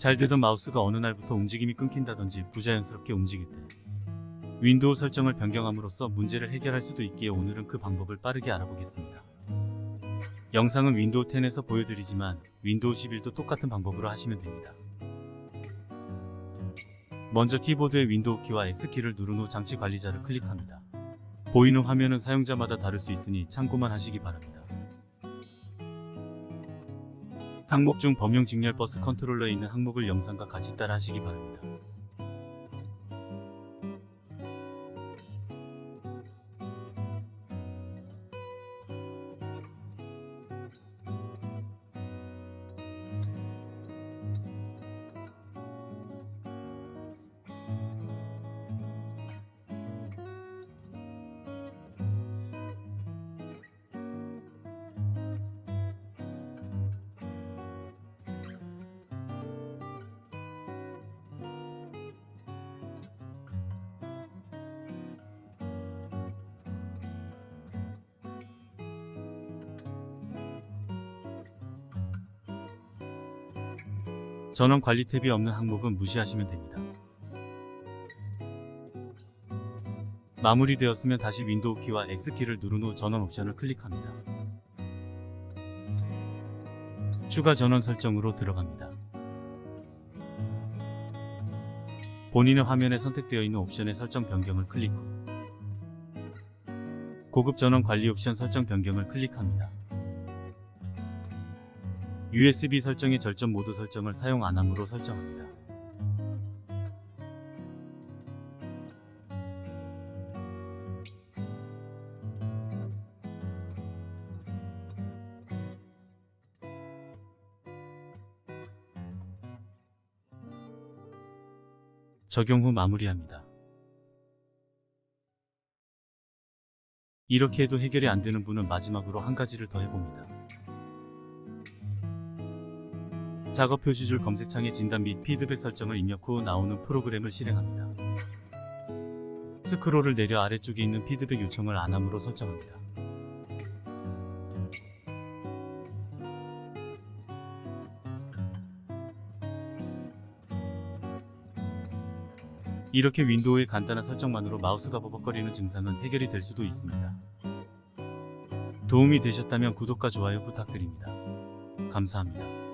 잘 되던 마우스가 어느 날부터 움직임이 끊긴다든지 부자연스럽게 움직일 때 윈도우 설정을 변경함으로써 문제를 해결할 수도 있기에 오늘은 그 방법을 빠르게 알아보겠습니다. 영상은 윈도우 10에서 보여드리지만 윈도우 11도 똑같은 방법으로 하시면 됩니다. 먼저 키보드의 윈도우 키와 X키를 누른 후 장치 관리자를 클릭합니다. 보이는 화면은 사용자마다 다를 수 있으니 참고만 하시기 바랍니다. 항목 중 범용 직렬 버스 컨트롤러에 있는 항목을 영상과 같이 따라 하시기 바랍니다. 전원 관리 탭이 없는 항목은 무시하시면 됩니다. 마무리되었으면 다시 윈도우 키와 X키를 누른 후 전원 옵션을 클릭합니다. 추가 전원 설정으로 들어갑니다. 본인의 화면에 선택되어 있는 옵션의 설정 변경을 클릭 후 고급 전원 관리 옵션 설정 변경을 클릭합니다. USB 설정의 절전 모드 설정을 사용 안 함으로 설정합니다. 적용 후 마무리합니다. 이렇게 해도 해결이 안 되는 분은 마지막으로 한 가지를 더 해봅니다. 작업 표시줄 검색창에 진단 및 피드백 설정을 입력 후 나오는 프로그램을 실행합니다. 스크롤을 내려 아래쪽에 있는 피드백 요청을 안 함으로 설정합니다. 이렇게 윈도우의 간단한 설정만으로 마우스가 버벅거리는 증상은 해결이 될 수도 있습니다. 도움이 되셨다면 구독과 좋아요 부탁드립니다. 감사합니다.